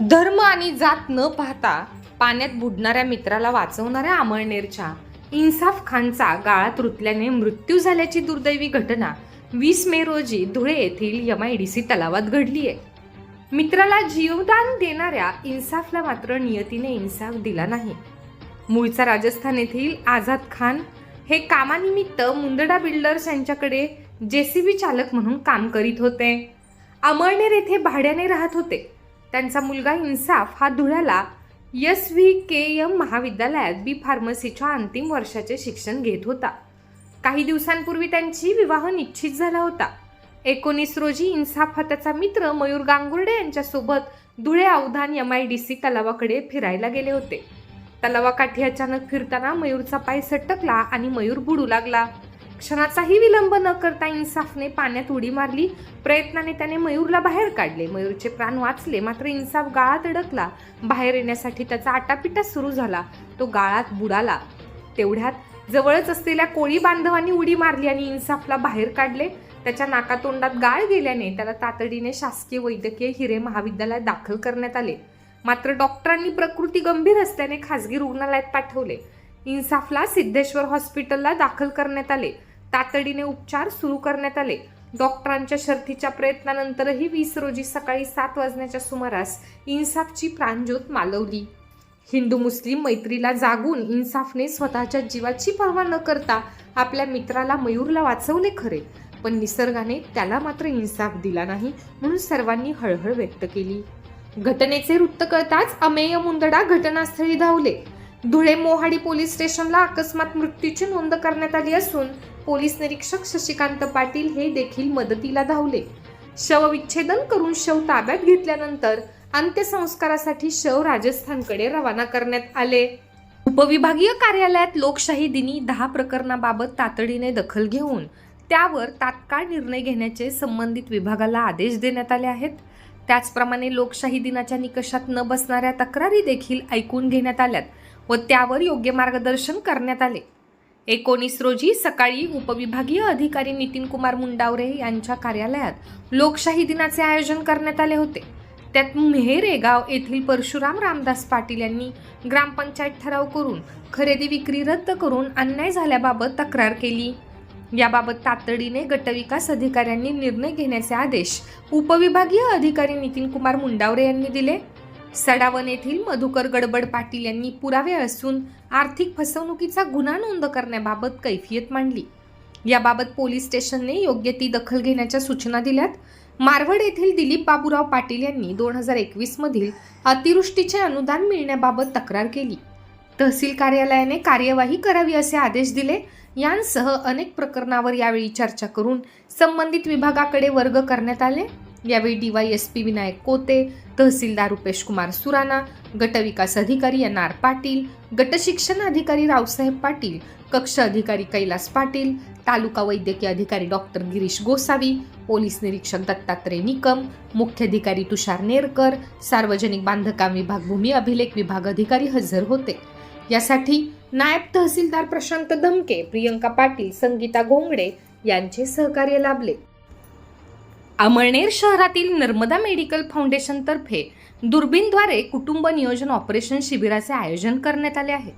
धर्म आणि जात न पाहता पाण्यात बुडणाऱ्या मित्राला वाचवणाऱ्या अमळनेरच्या इन्साफ खानचा गाळात रुतल्याने मृत्यू झाल्याची दुर्दैवी घटना वीस मे रोजी धुळे येथील एम आय डी सी तलावात घडली आहे मित्राला जीवदान देणाऱ्या इन्साफला मात्र नियतीने इन्साफ दिला नाही. मूळचा राजस्थान येथील आझाद खान हे कामानिमित्त मुंदडा बिल्डर्स यांच्याकडे जेसीबी चालक म्हणून काम करीत होते. अमळनेर येथे भाड्याने राहत होते. त्यांचा मुलगा इन्साफ हा धुळ्याला एस व्ही के एम महाविद्यालयात बी फार्मसीच्या अंतिम वर्षाचे शिक्षण घेत होता. काही दिवसांपूर्वी त्यांची विवाह निश्चित झाला होता. एकोणीस रोजी इन्साफ हा त्याचा मित्र मयूर गांगुर्डे यांच्यासोबत Dhule Avdhan M I D C तलावाकडे फिरायला गेले होते. तलावाकाठी अचानक फिरताना मयूरचा पाय सटकला आणि मयूर बुडू लागला. क्षणाचाही विलंब न करता इन्साफने पाण्यात उडी मारली. प्रयत्नाने त्याने मयूरला बाहेर काढले. मयूरचे प्राण वाचले. मात्र इन्साफ गाळात अडकला. बाहेर येण्यासाठी त्याचा आटापिटा सुरू झाला. तो गाळात बुडाला. तेवढ्यात जवळच असलेल्या कोळी बांधवांनी उडी मारली आणि इन्साफला बाहेर काढले. त्याच्या नाकातोंडात गाळ गेल्याने त्याला तातडीने शासकीय वैद्यकीय हिरे महाविद्यालयात दाखल करण्यात आले. मात्र डॉक्टरांनी प्रकृती गंभीर असल्याने खासगी रुग्णालयात पाठवले. इन्साफला सिद्धेश्वर हॉस्पिटलला दाखल करण्यात आले. तातडीने उपचार सुरू करण्यात आले. डॉक्टरांच्या शर्थीच्या प्रयत्नानंतरही वीस रोजी सकाळी सात वाजण्याच्या सुमारास इन्साफची प्राणज्योत मालवली. हिंदू मुस्लिम मैत्रीला जागून इन्साफने स्वतःच्या जीवाची पर्वा न करता आपल्या मित्राला मयूरला वाचवले खरे पण निसर्गाने त्याला मात्र इन्साफ दिला नाही म्हणून सर्वांनी हळहळ व्यक्त केली. घटनेचे वृत्त कळताच अमेय मुंदडा घटनास्थळी धावले. धुळे मोहाडी पोलीस स्टेशनला अकस्मात मृत्यूची नोंद करण्यात आली असून पोलीस निरीक्षक शशिकांत पाटील हे देखील मदतीला धावले. शवविच्छेदन करून शव ताब्यात घेतल्यानंतर अंत्यसंस्कारासाठी शव राजस्थानकडे रवाना करण्यात आले. उपविभागीय कार्यालयात लोकशाही दिनी दहा प्रकरणाबाबत तातडीने दखल घेऊन त्यावर तात्काळ निर्णय घेण्याचे संबंधित विभागाला आदेश देण्यात आले आहेत. त्याचप्रमाणे लोकशाही दिनाच्या निकषात न बसणाऱ्या तक्रारी देखील ऐकून घेण्यात आल्यात. व त्यावर योग्य मार्गदर्शन करण्यात आले. एकोणीस रोजी सकाळी उपविभागीय अधिकारी नितीन कुमार मुंडावरे यांच्या कार्यालयात लोकशाही दिनाचे आयोजन करण्यात आले होते. त्यात मेहरेगाव येथील परशुराम रामदास पाटील यांनी ग्रामपंचायत ठराव करून खरेदी विक्री रद्द करून अन्याय झाल्याबाबत तक्रार केली. याबाबत तातडीने गटविकास अधिकाऱ्यांनी निर्णय घेण्याचे आदेश उपविभागीय अधिकारी नितीन कुमार मुंडावरे यांनी दिले. सडावन येथील मधुकर गडबड पाटील यांनी पुरावे असून आर्थिक फसवणुकीचा गुन्हा नोंद करण्याबाबत कैफियत मांडली. याबाबत पोलीस स्टेशनने योग्य ती दखल घेण्याच्या सूचना दिल्यात. मारवड येथील दिलीप बाबूराव पाटील यांनी दोन हजार एकवीस मधील अतिवृष्टीचे अनुदान मिळण्याबाबत तक्रार केली. तहसील कार्यालयाने कार्यवाही करावी असे आदेश दिले. यांसह अनेक प्रकरणावर यावेळी चर्चा करून संबंधित विभागाकडे वर्ग करण्यात आले. यावेळी डीवायएसपी एस पी विनायक कोते तहसीलदार रुपेश कुमार सुराणा गटविकास अधिकारी एन आर पाटील गटशिक्षण अधिकारी रावसाहेब पाटील कक्ष अधिकारी कैलास पाटील तालुका वैद्यकीय अधिकारी डॉक्टर गिरीश गोसावी पोलीस निरीक्षक दत्तात्रय निकम मुख्याधिकारी तुषार नेरकर सार्वजनिक बांधकाम विभाग भूमी अभिलेख विभाग अधिकारी हजर होते. यासाठी नायब तहसीलदार प्रशांत धमके प्रियंका पाटील संगीता घोंगडे यांचे सहकार्य लाभले. अमळनेर शहरातील नर्मदा मेडिकल फाउंडेशनतर्फे दुर्बीनद्वारे कुटुंब नियोजन ऑपरेशन शिबिराचे आयोजन करण्यात आले आहे.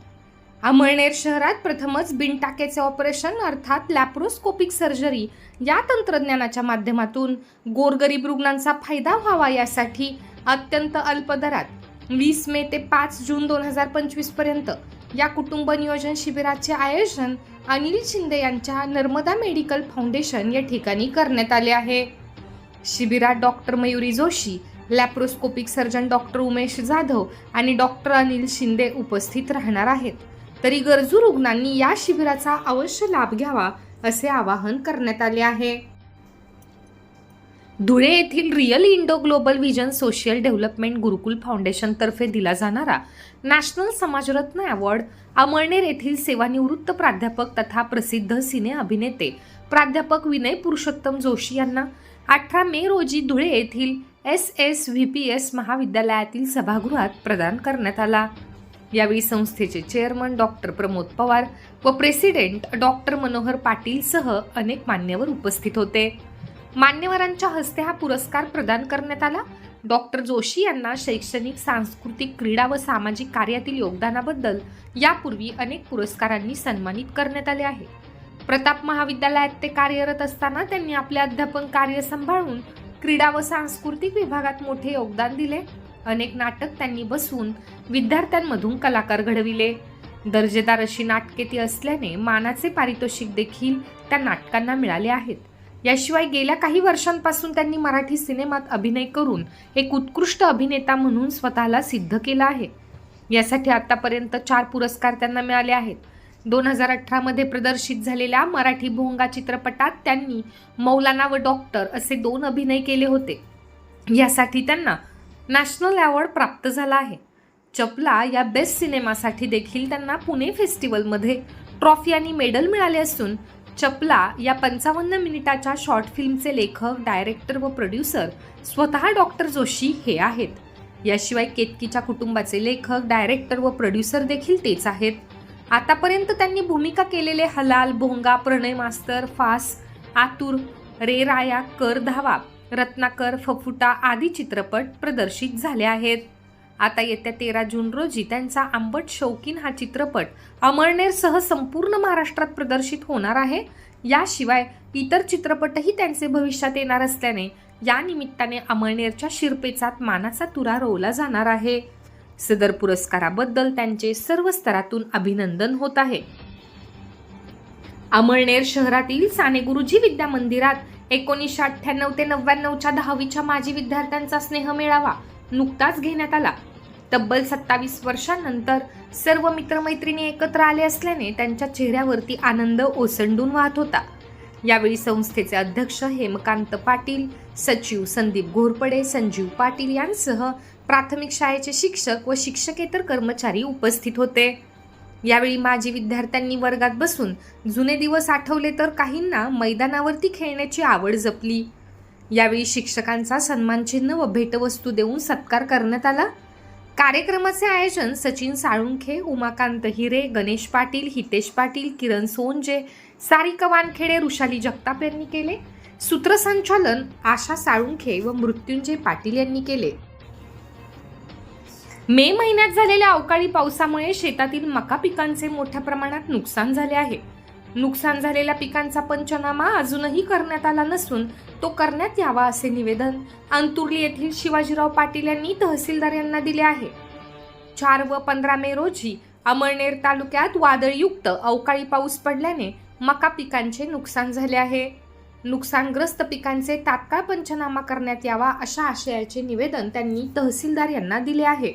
अमळनेर शहरात प्रथमच बिनटाकेचे ऑपरेशन अर्थात लॅप्रोस्कोपिक सर्जरी या तंत्रज्ञानाच्या माध्यमातून गोरगरीब रुग्णांचा फायदा व्हावा यासाठी अत्यंत अल्प दरात वीस मे ते पाच जून दोन हजार पंचवीसपर्यंत या कुटुंब नियोजन शिबिराचे आयोजन अनिल शिंदे यांच्या नर्मदा मेडिकल फाउंडेशन या ठिकाणी करण्यात आले आहे. शिबिरात doctor Mayuri Joshi laparoscopic surgeon doctor Umesh Jadhav आणि डॉक्टर अनिल शिंदे उपस्थित राहणार आहेत. तरी गरजू रुग्णांनी या शिबिराचा अवश्य लाभ घ्यावा असे आवाहन करण्यात आले आहे. धुळे येथील real Indo global vision social development Gurukul फाउंडेशनतर्फे दिला जाणारा नॅशनल समाजरत्न अवॉर्ड अमळनेर येथील सेवानिवृत्त प्राध्यापक तथा प्रसिद्ध सिने अभिनेते प्राध्यापक विनय पुरुषोत्तम जोशी यांना अठरा मे रोजी धुळे येथील S S V P S महाविद्यालयातील सभागृहात प्रदान करण्यात आला. यावेळी संस्थेचे चेअरमन डॉक्टर प्रमोद पवार व प्रेसिडेंट डॉक्टर मनोहर पाटील सह अनेक मान्यवर उपस्थित होते. मान्यवरांच्या हस्ते हा पुरस्कार प्रदान करण्यात आला. डॉक्टर जोशी यांना शैक्षणिक सांस्कृतिक क्रीडा व सामाजिक कार्यातील योगदानाबद्दल यापूर्वी अनेक पुरस्कारांनी सन्मानित करण्यात आले आहे. प्रताप महाविद्यालयात ते कार्यरत असताना त्यांनी आपले अध्यापन कार्य सांभाळून क्रीडा व सांस्कृतिक विभागात मोठे योगदान दिले. अनेक नाटक त्यांनी बसून विद्यार्थ्यांमधून कलाकार घडविले. दर्जेदार अशी नाटके ती असल्याने मानाचे पारितोषिक देखील त्या नाटकांना मिळाले आहेत. याशिवाय गेल्या काही वर्षांपासून त्यांनी मराठी सिनेमात अभिनय करून एक उत्कृष्ट अभिनेता म्हणून स्वतःला सिद्ध केलं आहे. यासाठी आतापर्यंत चार पुरस्कार त्यांना मिळाले आहेत. दोन हजार अठरामध्ये प्रदर्शित झालेल्या मराठी भोंगा चित्रपटात त्यांनी मौलाना व डॉक्टर असे दोन अभिनय केले होते. यासाठी त्यांना नॅशनल अवॉर्ड प्राप्त झाला आहे. चपला या बेस्ट सिनेमासाठी देखील त्यांना पुणे फेस्टिवलमध्ये ट्रॉफी आणि मेडल मिळाले असून चपला या पंचावन्न मिनिटाच्या शॉर्ट फिल्मचे लेखक डायरेक्टर व प्रोड्युसर स्वतः डॉक्टर जोशी हे आहेत. याशिवाय केतकीच्या कुटुंबाचे लेखक डायरेक्टर व प्रोड्युसर देखील तेच आहेत. आतापर्यंत त्यांनी भूमिका केलेले हलाल भोंगा प्रणय मास्तर फास आतुर रे राया कर धावा रत्नाकर फफुटा आदी चित्रपट प्रदर्शित झाले आहेत. आता येत्या तेरा जून रोजी त्यांचा आंबट शौकीन हा चित्रपट अमळनेरसह संपूर्ण महाराष्ट्रात प्रदर्शित होणार आहे. याशिवाय इतर चित्रपटही त्यांचे भविष्यात येणार असल्याने या निमित्ताने अमळनेरच्या शिरपेचात मानाचा तुरा रोवला जाणार आहे. सदर पुरस्काराबद्दल त्यांचे सर्व स्तरातून अभिनंदन होत आहे. अमळनेर शहरातील साने गुरुजी विद्या मंदिरात एकोणीसशे अठ्ठ्याण्णव ते नव्याण्णवच्या दहावीच्या माजी विद्यार्थ्यांचा स्नेह मेळावा नुकताच घेण्यात आला. तब्बल सत्तावीस वर्षांनंतर सर्व मित्रमैत्रिणी एकत्र आले असल्याने त्यांच्या चेहऱ्यावरती आनंद ओसंडून वाहत होता. यावेळी संस्थेचे अध्यक्ष हेमकांत पाटील सचिव संदीप घोरपडे संजीव पाटील यांसह प्राथमिक शाळेचे शिक्षक व शिक्षकेतर कर्मचारी उपस्थित होते. यावेळी माजी विद्यार्थ्यांनी वर्गात बसून जुने दिवस आठवले तर काहींना मैदानावरती खेळण्याची आवड जपली. यावेळी शिक्षकांचा सन्मानचिन्ह व भेटवस्तू देऊन सत्कार करण्यात आला. कार्यक्रमाचे आयोजन सचिन साळुंखे उमाकांत हिरे गणेश पाटील हितेश पाटील किरण सोनजे सारिका वानखेडे ऋषाली जगताप यांनी केले. सूत्रसंचालन आशा साळुंखे व मृत्युंजय पाटील यांनी केले. मे महिन्यात झालेल्या अवकाळी पावसामुळे शेतातील मका पिकांचे मोठ्या प्रमाणात नुकसान झाले आहे. नुकसान झालेल्या पिकांचा पंचनामा अजूनही करण्यात आला नसून तो करण्यात यावा असे निवेदन अंतुर्ली येथील शिवाजीराव पाटील यांनी तहसीलदार यांना दिले आहे. चार व पंधरा मे रोजी अमळनेर तालुक्यात वादळयुक्त अवकाळी पाऊस पडल्याने मका पिकांचे नुकसान झाले आहे. नुकसानग्रस्त पिकांचे तात्काळ पंचनामा करण्यात यावा अशा आशयाचे निवेदन त्यांनी तहसीलदार यांना दिले आहे.